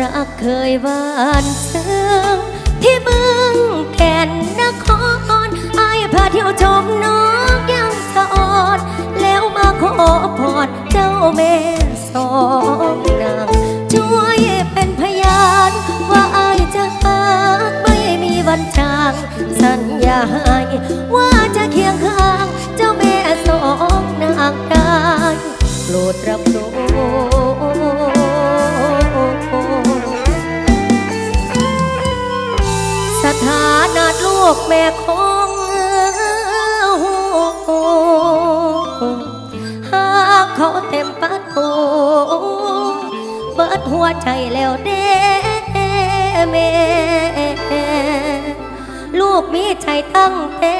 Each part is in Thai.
รักเคยหวานซึ้งที่เมืองแก่นนครไอ้พาเที่ยวชมนกยังสะออนแล้วมาขอพรเจ้าแม่สองนางช่วยเป็นพยานว่าไอ้จะหักไม่มีวันจางสัญญาให้ว่าจะเคียงข้าง เจ้าแม่สองนางได้โปรดรับรู้ ฐานาลูกแม่ของหากเขาเต็มปัดโอเบิดหัวใจแล้วเด้แม่ลูกมีใจตั้งแต่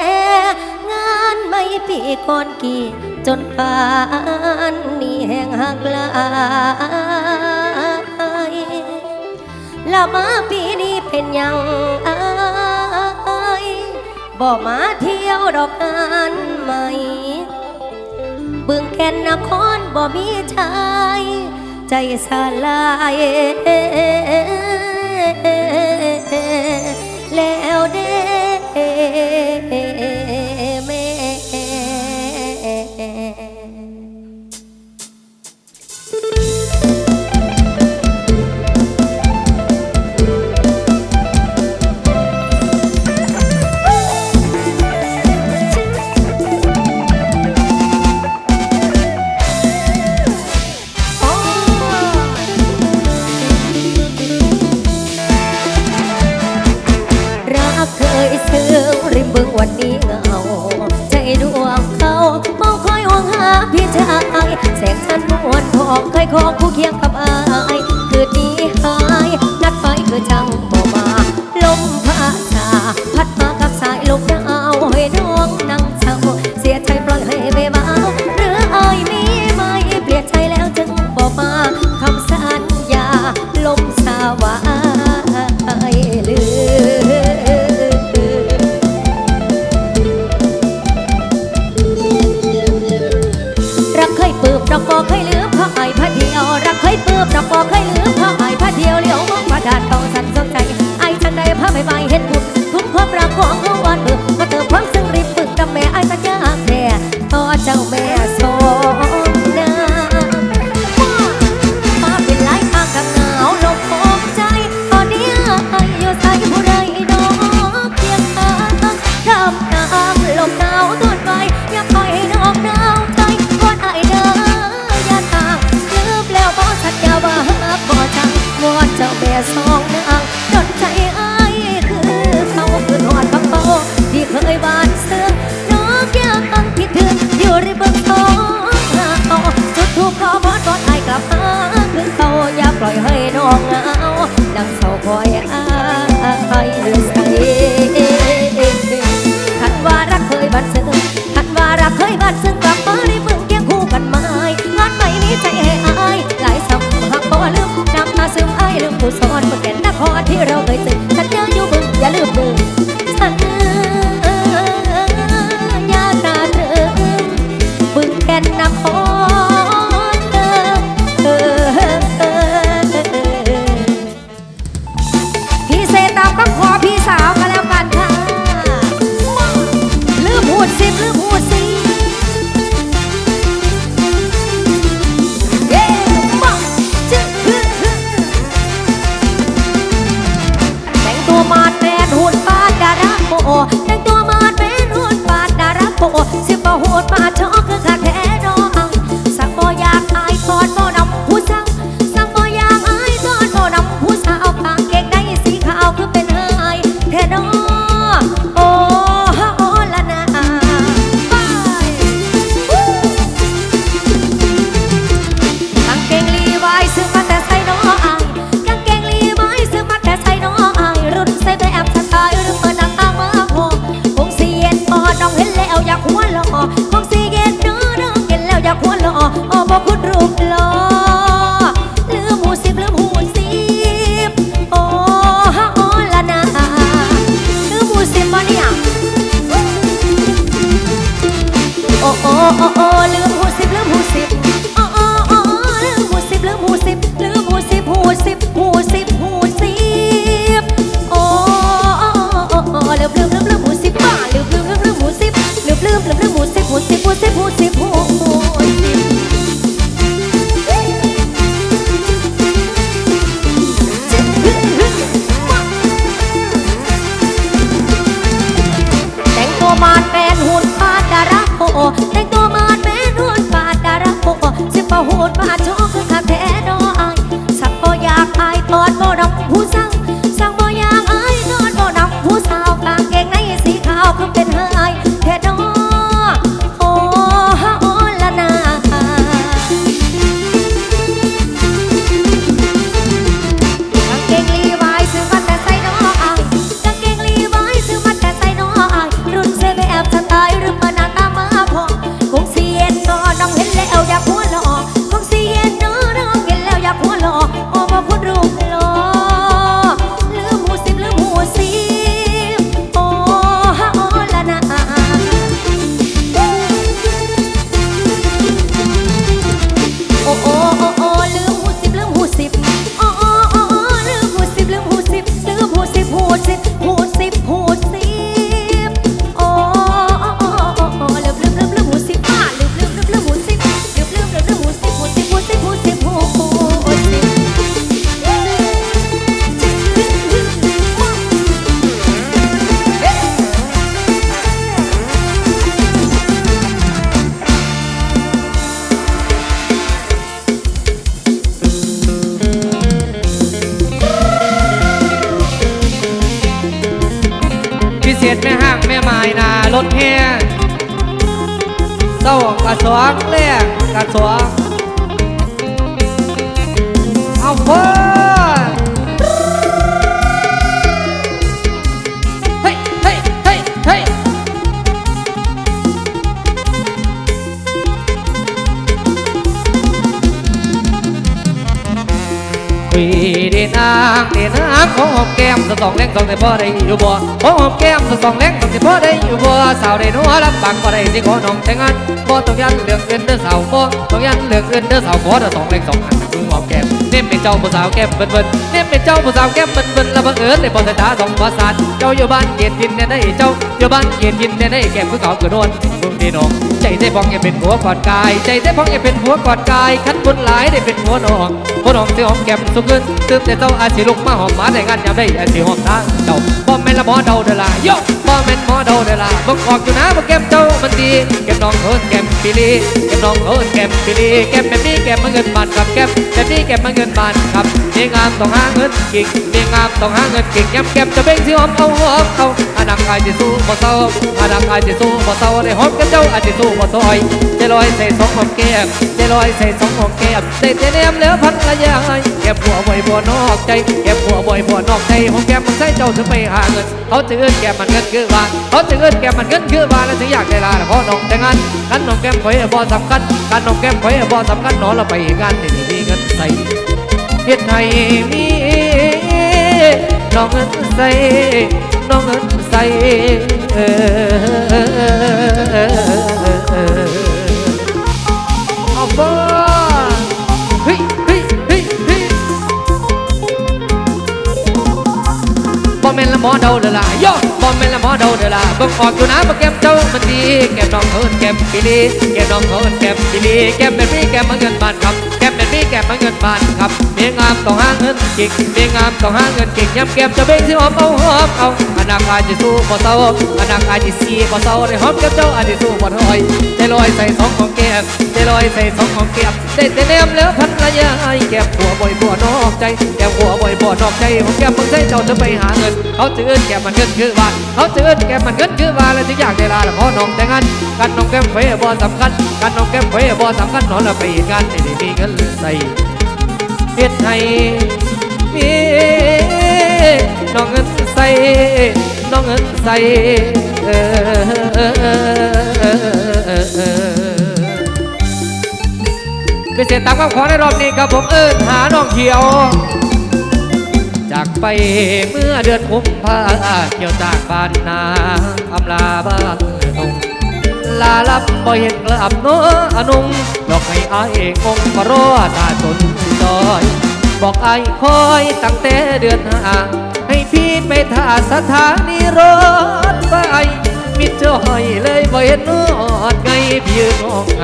งานไม่ปีก่อนกี่จนป่านนี่แห่งหักลายละมาปีนี้ ป็นยังไอบอกมาเที่ยวดอกอันใหม่บึงแก่นนครบ่มีชายใจสลายแล้วเด้ ดีนางดีนางของหอมแก้มสะสองแรงสองแต่พ่อได้อยู่บ่ของหอมแก้มสะสองแรงสองแต่พ่อได้อยู่บ่สาวได้นัวรับบังบ่ได้สิขอน้องแต่งงานบ่ต้องยันเรื่องเงินเด้อสาวบ่ต้องยันเรื่องเงินเด้อสาวขอเด้อสองแรงสองอันดูหอมแก้ม เน้มเป็นเจ้าผู้สาวแก้มเบิ่นเบิ่นเน้มเป็นเจ้าผู้สาวแก้มเบิ่นเบิ่นแล้วบังเอิญได้บ่สายตาสองประสาทเจ้าอยู่บ้านเกียรติยินเนี่ยได้เจ้าอยู่บ้านเกียรติยินเนี่ยได้แก้มคือเขาคือโดนมึงดีน้องใจได้พองอย่าเป็นหัวกอดกาย ใจได้พองอย่าเป็นหัวกอดกายคันบุญหลายได้เป็นหัวน้องหัวน้องสิหอมแก้มสุขเงินตื่นแต่เจ้าอาจสิลุกมาหอมหมาได้งานยามได้อาจสิหอมทางเจ้าบ่แม่นละหมอเดาเดล่ะโยบ่แม่นหมอเดาเดล่ะบ่ออกอยู่นะบ่แก้มเจ้ามันดีแก้มน้องเอิ้นแก้ม ปิลีแก้มน้องเอิ้นแก้มปิลีแก้มแบบนี้แก้มมาเงินบาทครับแก้มแบบนี้แก้มมาเงินบาทครับมีงามต้องหาเงินกิ่งมีงามต้องหาเงินกิ่งย้ำแก้มจะเบ่งสิหอมเอาหอมเอาอันนักอายสิสู้บ่เศร้าอันนักอายสิสู้บ่เศร้าได้หอมกับเจ้าอาจสิสู้บ่ซอยใจลอยใส่สองหอมแก้มใจลอยใส่สองหอมแก้มได้แต่แนมแล้วพันละยายแก้มหัวบ่อยบ่นอกใจแก้มหัวบ่อยบ่นอกใจหอมแก้มมันใส่เจ้าถึงไปหาเงินเขาจะเอื้นแก้มมันเงินคือว่าเขาจะเอื้นแก้มมันเงินคือว่าแล้วถึงอยากได้ลาแล้วขอน้องแต่งงานกันน้องแก้มข่อยบ่สำคัญกันน้องแก้มข่อยบ่สำคัญนอเราไปงานนี่มีเงินใส่เฮ็ดให้มีน้องเงินใส่น้องเงินใส่เออเอาบ่เฮ้ยเฮ้ยเฮ้ยเฮ้ยบอมเมนละหมอเดาเดอล่ะโยบอมเมนละหมอเดาเดอล่ะเบิ่งออกอยู่นะ ก้มเจ้ามันดีแก้มน้องเอิ้นแก้มปิลีแก้มน้องเอิ้นแก้มปิลีแก้มแบบนี้แก้มมาเงินบานครับแก้มแบบนี้แก้มมาเงินบานครับเมียงามต้องหาเงินเก่งเมียงามต้องหาเงินเก่งย้ำแก้มจะเบ่งสิหอมเอาหอมเอาอนาคาจะสู้บ่เศร้าอนาคาจะสีบ่เศร้าได้หอมแก้มเจ้าอาจจะสู้บ่ถอยใจลอยใส่สองของแก้มใจลอยใส่สองของแก้ม ได้แต่แนมแล้วพันละยายแก้มหัวบ่อยบ่นอกใจแก้มหัวบ่อยบ่นอกใจของแก้มมึงใส่เจ้าจะไปหาเงินเขาจะเอื้นแก้มมันเงินคือว่าเขาจะเอื้นแก้มมันเงินคือว่าแล้วถึงอยากได้ลาแล้วขอน้องแต่งงานกันน้องแก้มไว้บ่สำคัญกันน้องแก้มไว้บ่สำคัญนอนละไปการณ์ไม่ได้มีเงินใส่เฮ็ดให้มีน้องเงินใส่น้องเงินใส่เออ เศษตามคำขอในรอบนี้ครับผมเอิ้นหาน้องเขียว จากไปเมื่อเดือนกุมภาเกี่ยวจากบ้านนาอำลาบ้านตรงลาลับบ่เห็นกลับเน้ออนุงดอกให้อายคงมารอตาจนดอย บอกไอายคอยตั้งแต่เดือนห้าให้พี่ไปท่าสถานีรถไฟ มิดจอยเลยบ่เห็นนอดไงพี่ยืนน้องไง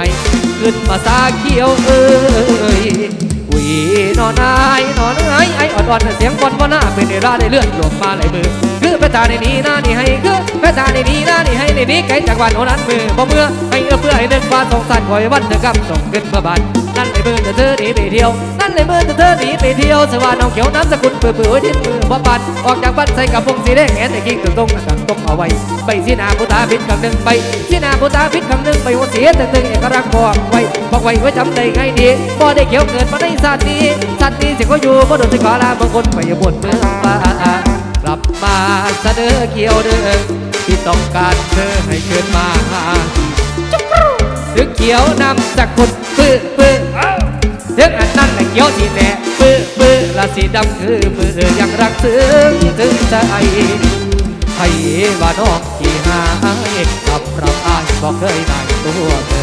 ขึ้นมาสาเขียวเอ้ย นอนอายนอนเอ้ยไอ้อ่อนเสียงบอลบอหน้าเป็นเวลาได้เลื่อนหลบมาไหลมือคือพระจาในนี้หน้านี่ให้คือพระจาในนี้หน้านี่ให้ในนี้ไกลจากวันโอนั้นมือบ่เมื่อให้เอื้อเพื่อให้เดินฟ้าสองสันคอยวันเธอกับส่งขึ้นเมื่อบานนั่นไอ้มือเธอเธอหนีไปเที่ยวงั้นในมื่อเธอหนีไปเที่ยวสว่าน้องเขียวน้ำสกุลเปื่อเปื่อทิ้งมือบ่ปัดออกจากบ้านใส่กับพงสีแดงแหนแต่กิ้งตรงตรงๆตั้งตรงเอาไว้ใบสีนาผู้ตาพิษคำหนึ่งใบสีนาผู้ตาพิษคำหนึ่งใบหัวเสียตึงตึงเอกรักบอกไว้บอกไว้ไว้จำได้ไงดีบ่ได้เขียวเกิดมาในชานี้ชาตินี้สิก็อยู่บ่โดนสิขอลาบางคนไปอยู่บนเมืองฟ้ากลับมาเสนอเขียวเด้อที่ต้องการเธอให้เกิดมาถึงเขียวนำจากคนปื้อปื้อถึงอันนั้นแหละเขียวสีแหล่ปื้อปื้อและสีดำคือมือยังรักซึ้งถึงใจให้ว่าน้องที่หายกับเราอายบอกเคยได้ตัวเธอ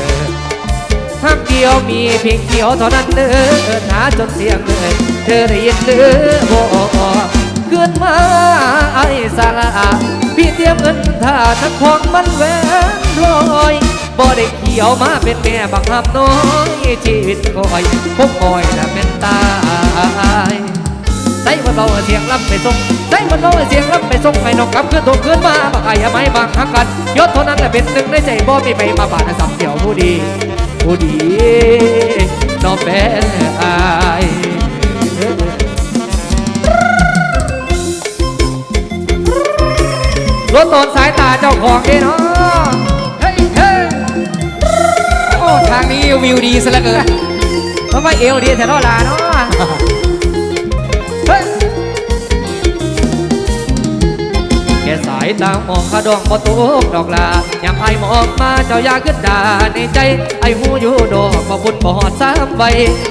ห้ามเกี่ยวมีเพียงเขียวเท่านั้นเด้อหาจนเสียงเลยเธอได้ยินเด้อบ่เกินมาไอ้สาระพี่เตรียมเงินถ้าทักของมันแหวนลอยบ่ได้เขียวมาเป็นแม่บังคับน้อยชีวิตคอยพบคอยและเป็นตายใส่มันเบาเสียงรับไปส่งใส่มันเบาเสียงรับไปส่งให้น้องกลับขึ้นตัวขึ้นมาบักไอ้ไม่บังคับกันยศเท่านั้นแหละเป็นหนึ่งในใจบ่มีไปมาบาดสับเกี่ยวผู้ดี ผู้ดีน้องเป็นอายรถตนสายตาเจ้าของเด้เนาะเฮ้ยเฮ้ยโอ้ทางนี้วิวดีซะเหลือเกินทำไมเอวดีแต่นอลาเนาะเฮ้ยแค่สายตามองขาดองบ่ตกดอกลา ยามไอมองมาเจ้าอยาขึ้นด่าในใจ ไอหูอยู่ดอกบ่บุญบ่หอดสามใบ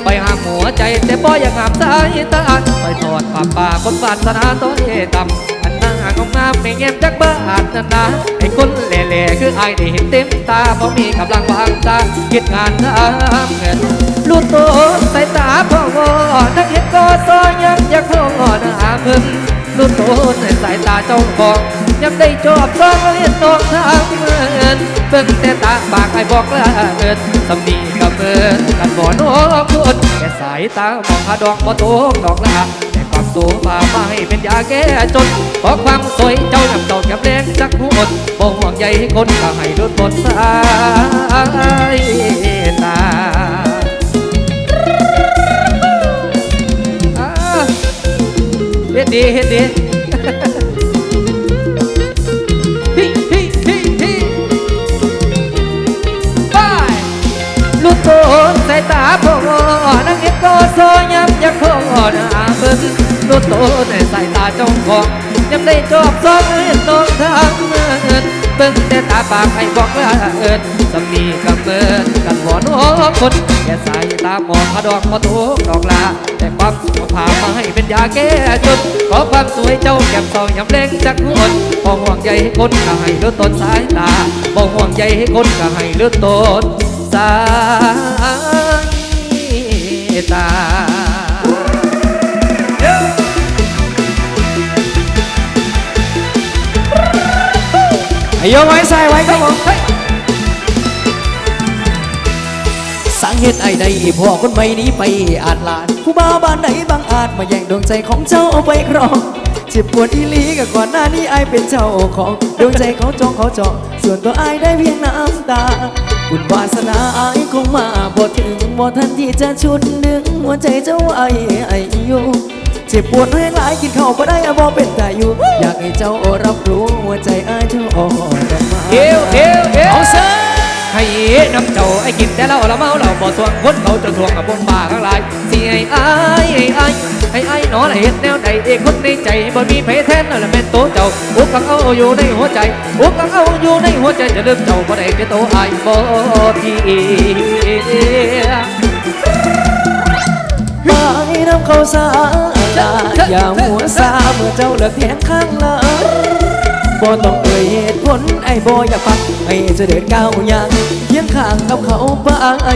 ไปหามหัวใจแต่บ่อยากหามสายตาไปทอดปากป่าคนบาสนาต้อยต่ำอันน้างามงามไม่เงียบจักบ้าดนานาไอ้คนแหล่ๆคือไอได้เห็นเต็มตาบ่มีกำลังวางตาคิดงานทำเงินลูกโตสายตาพ่อวอนักเห็นก็ซอยยังอยากพ่อหน้ามึงลูกโตในสายตาเจ้าของ ยังได้จอบซองเรียนน้องทางเมือนเบิ่งแต่ตาปากไอ้บอกละเอินสำนีกับเมินกันบ่อน้องคนแค่สายตามองหาดอกบ่โตกดอกละแต่ความโตมาไม่เป็นยาแก้จนเพราะความสวยเจ้าหยับเจ้าหยับแรงจักหัวบ่ห่วงใยคนก็ให้ลดบนสายตาอ่าเฮ็ดดีเฮ็ดดี สายตาพ่อนังเห็นก็ซยย้ำอยากพ่อหน้าเบิ่งลูโตในสายตาจ้าของยังได้จอบซองเห็นน้องทางเงินเบิ่งแต่ตาปากให้บอกละเอิดสำนีกับเบิ่นกันบ่น้องคนแค่สายตามองพาดอกมาทุกดอกลาแต่ความสุขภามาให้เป็นยาแก้จนขอความสวยเจ้าแก้มซองยำแรงจากหัวพอห่วงใยให้คนก็ให้เลือดต้นสายตาพอห่วงใยให้คนก็ให้เลือดต้นสาย ตาไอ้โยไว้ใส่ไว้ครับผมสังเหตุไอ้ใดพ่อคนใหม่นี้ไปอาจลานผู้บ่าวบ้านไหนบางอาจมาแย่งดวงใจของเจ้าเอาไปครองเจ็บปวดอีหลีกับก่อนหน้านี้ไอ้เป็นเจ้าของดวงใจเขาจองเขาจองส่วนตัวไอ้ได้เพียงน้ำตา บุญวาสนาไอ้คงมาบ่ถึงบ่ทันที่จะชุดดึงหัวใจเจ้าไอ้ไอ้อยู่เจ็บปวดแรงหลายกินข้าวบ่ได้อะบ่เป็นตาอยู่ อยากให้เจ้ารับรู้หัวใจอ้ายเจ้าอ่อนดอกไม้เอวเอวเอวเอาซะ ให้น้ำเจ้าไอ้กินแต่เหล้าละเมาเหล้าบ่ทวงคนเขาจะทวงกับบนป่าข้างหลายสิไอ้ไอ้ไอ้ไอ้ไอ้หนอละเห็นแนวใดเอกคนในใจบ่มีไผแทนนั่นแหละเป็นโตเจ้าอุกกังเอาอยู่ในหัวใจอุกกังเอาอยู่ในหัวใจจะลืมเจ้าบ่ได้เป็นโตไอ้บ่ทีไปน้ำเขาสาลาอย่าหัวซาเมื่อเจ้าเลิกแทงข้างหลัง บ่ต้องเอ่ยเหตุผลไอ้บ่อยากฟังให้จะเดินก้าวอย่างเคียงข้างกับเขาปางไป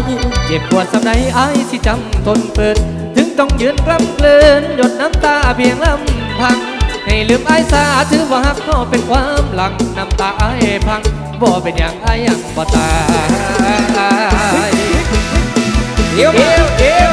เจ็บปวดสำใดไอ้สิจำทนเปิด ถึงต้องยืนกล้ำเกลืนหยดน้ำตาเพียงลำพัง ให้ลืมไอ้สาถือว่าฮักก็เป็นความหลังน้ำตาไอ้พังบ่เป็นอย่างไอ้ยังบ่ตายเดี๋ยวเอวเอวเอวเอว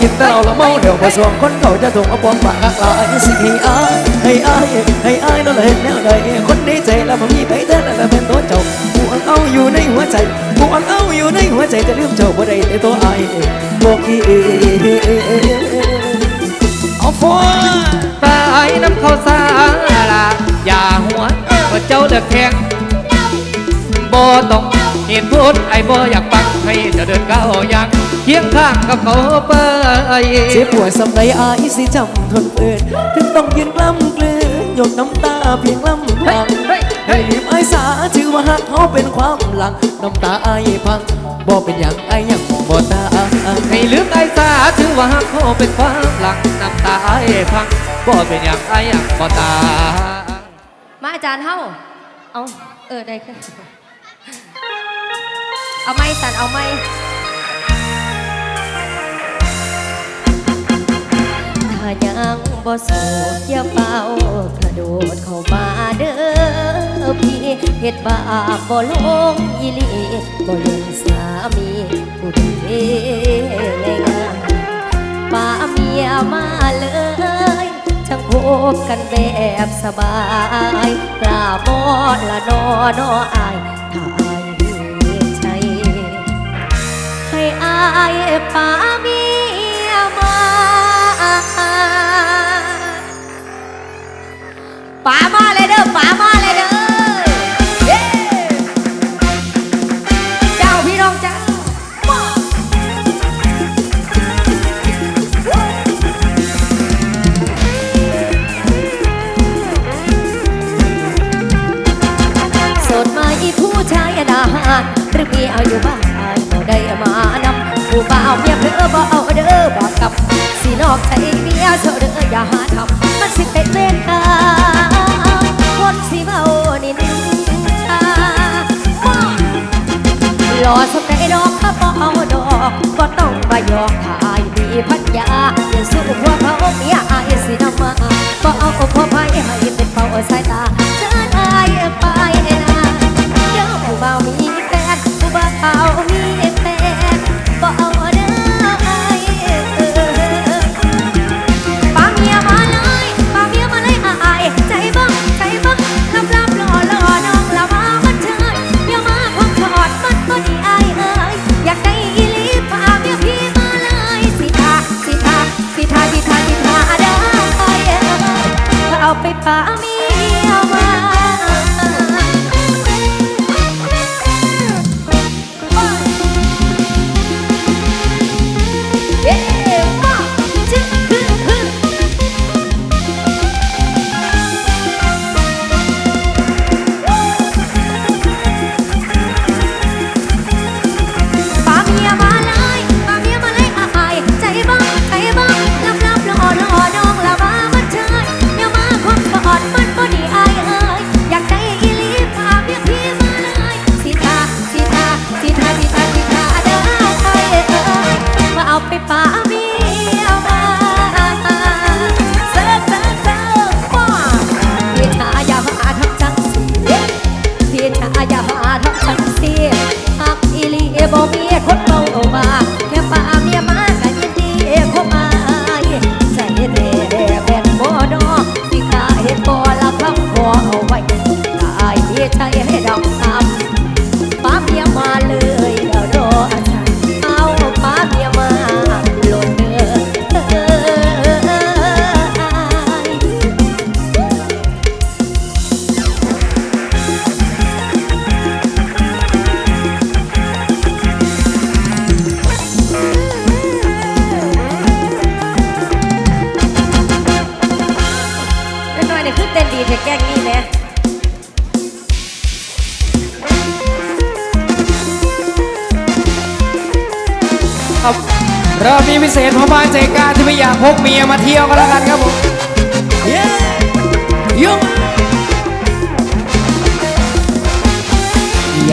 กินแต่เราละเมาเดี๋ยวพอสวงคนเขาจะถูกเอาปองปากหักลายสิให้อายให้อายให้อายนั่นแหละเห็นแนวใดคนในใจแล้วผมมีไปแต่นั่นแหละเป็นตัวเจ้าผู้อังเอาอยู่ในหัวใจผู้อังเอาอยู่ในหัวใจจะลืมเจ้าบ่ได้ในตัวอายบอกอีเอาฟอตายน้ำเขาสาลาอย่าหัวว่าเจ้าเลือกแทงบ่ต้องเหตุผลไอ้บ่อยากฟัง ให้เจะเดินก้าวอย่างเคียงข้างกับเขาไปเจ็บปวดสำไรอายสิจำทนเปืนถึงต้องยืนกล้ำกลืนหยดน้ำตาเพียงลำพังเฮ้ยเฮ้ให้ยรีบไอ้สาถือว่าหักเขาเป็นความหลังน้ำตาไอ้พังบ่เป็นอย่างไอ้ยังบ่ตาให้ลืมไอ้สาถือว่าเขาเป็นความหลังน้ำตาไอ้พังบ่เป็นอย่างไอ้ยังบ่ตามาอาจารย์เฮ้าเอาเออได้ค่ะ เอาไม้สันเอาไม้ถ้ายังบ่โสดอย่าเป่ากระโดดเข้ามาเด้อพี่เฮ็ดบาปบ่ลงอีหลีบ่ลืมสามีผู้ดีในงานป่าเมียมาเลยช่างพบกันแบบสบายกล้าบอละนอนออายถ้า ป่าเมียมาป่ามาเลยเด้อป่ามาเลยเด้อเย้เจ้าพี่น้องเจ้าโสดมาอีผู้ชายดาหารหรือมีอายุบ้าน บ่เอาเด้อบอกกับสีนอกใจเมียเธอเด้ออย่าหาทำมันสิเป็นเวรกรรมคนสิเมานินทาหล่อสมได้ดอกข้าบ่เอาดอกบ่ต้องมาหยอกถ่ายมีพัญญาอย่าสู้พวกเขาเมียอายสินำมาบ่เอาพ่อภัยให้เป็นเป้าสายตา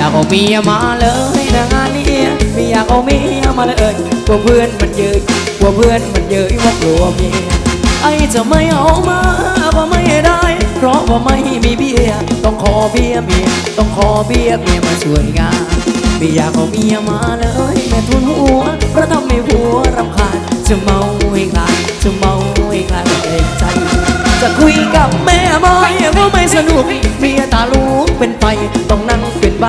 ากเอาเมียมาเลยนะงานนี้ไม่อยากเอาเมียมาเลยกลัวเพื่อนมันเยอะกลัวเพื่อนมันเยอะว่ากลัวเมียไอจะไม่เอามาว่าไม่ได้ เพราะว่าไม่มีเบียต้องขอเบียเมียต้องขอเบียเมียมาช่วยงานไม่อยากเอาเมียมาเลยแม่ทุนหัวเพราะทำให้ผัวรำคาญจะเมาให้คลายจะเมาให้คลายเกรงใจ จะคุยกับแม่ไม้ก็ไม่สนุก เมียตาลูกเป็นไป ต้องนั่งเป็นใบ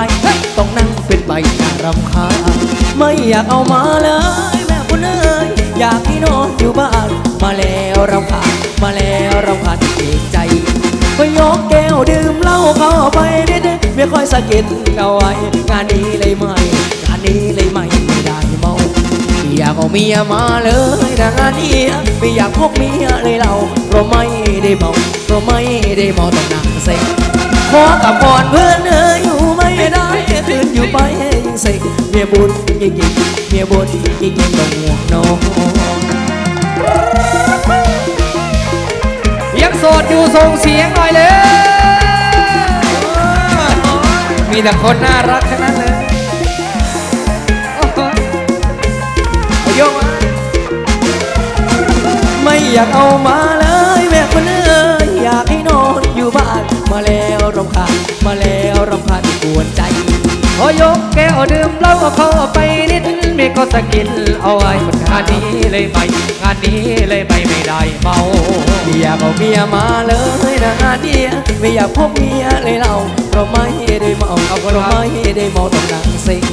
ต้องนั่งเป็นใบน่ารำคาญไม่อยากเอามาเลย แม่คุณเอ้ยอยากให้นอนอยู่บ้าน มาแล้วรำคาญมาแล้วรำคาญเกรงใจก็ยกแก้วดื่มเหล้าเข้าไปเด็ดๆเมียคอยสะกิดเอาไว้ งานนี้เลยไม่ เมียมาเลยนะงานนี้ไม่อยากพบเมียเลยเราเพราะไม่ได้เมาเพราะไม่ได้เมาต้องนั่งเซ็งขอกับก่อนเพื่อนเอ้ยอยู่ไม่ได้คืนอยู่ไปยิ่งเซ็งเมียบุญยิ่งยิ่งเมียบุญยิ่งยิ่งต้องห่วงน้องยังโสดอยู่ส่งเสียงหน่อยเลย มีแต่คนน่ารักทั้งนั้นเลย ยก ไม่อยากเอามาเลยแม่คนเอ้ยอยากให้นอนอยู่บ้าน มาแล้วรำคาญมาแล้วรำคาญกวนใจพอยกแก้วดื่มเหล้าเข้าไปนิดมีก็สะกินเอาไว้งานนี้เลยไม่งานนี้เลยไม่ไม่ได้เมาอยากเอาเมียมาเลยนะงานเดียไม่อยากพบเมียเลยเราเราไม่ได้เมาเอาเราไม่ได้เมาต้องนั่งซิง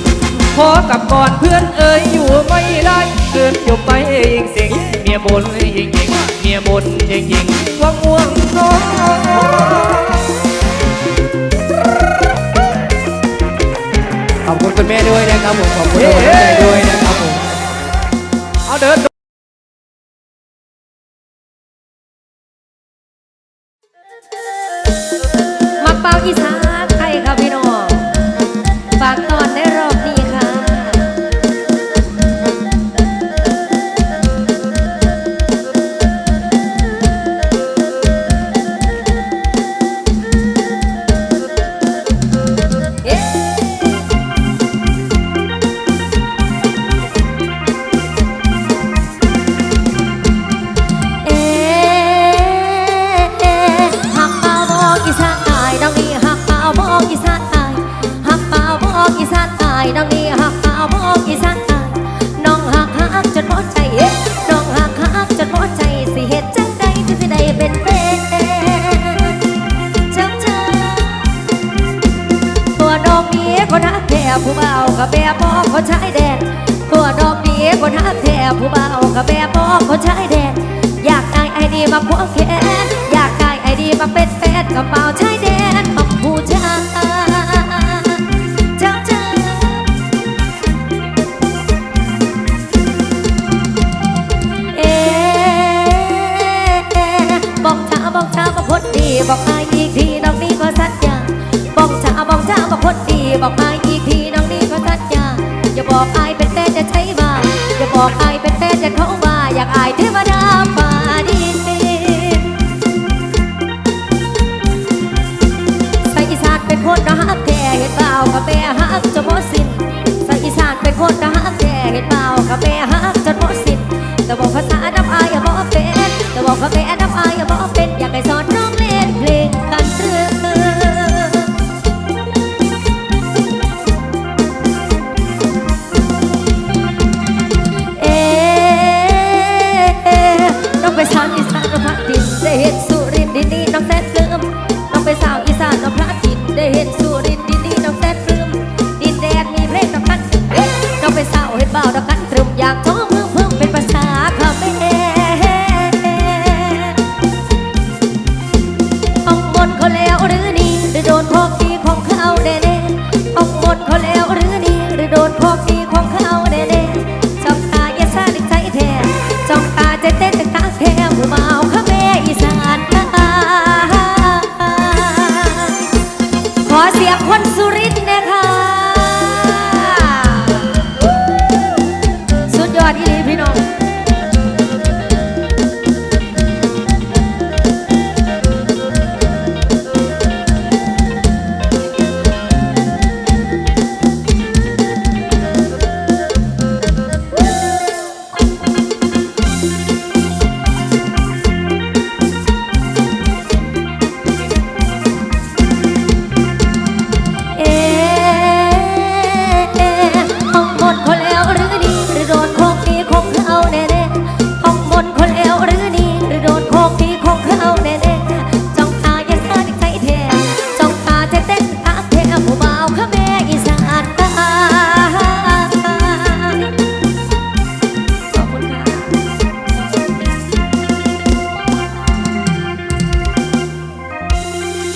พอกับก่อนเพื่อนเอ่ยอยู่ไม่ได้เกินอยู่ไปยิงเสียงเมียบนยิงยิงเมียบนยิงยิงว่างง่วงนอนขอบคุณคุณแม่ด้วยนะครับผม ขอบคุณคุณแม่ด้วยนะครับผม เอาเดิน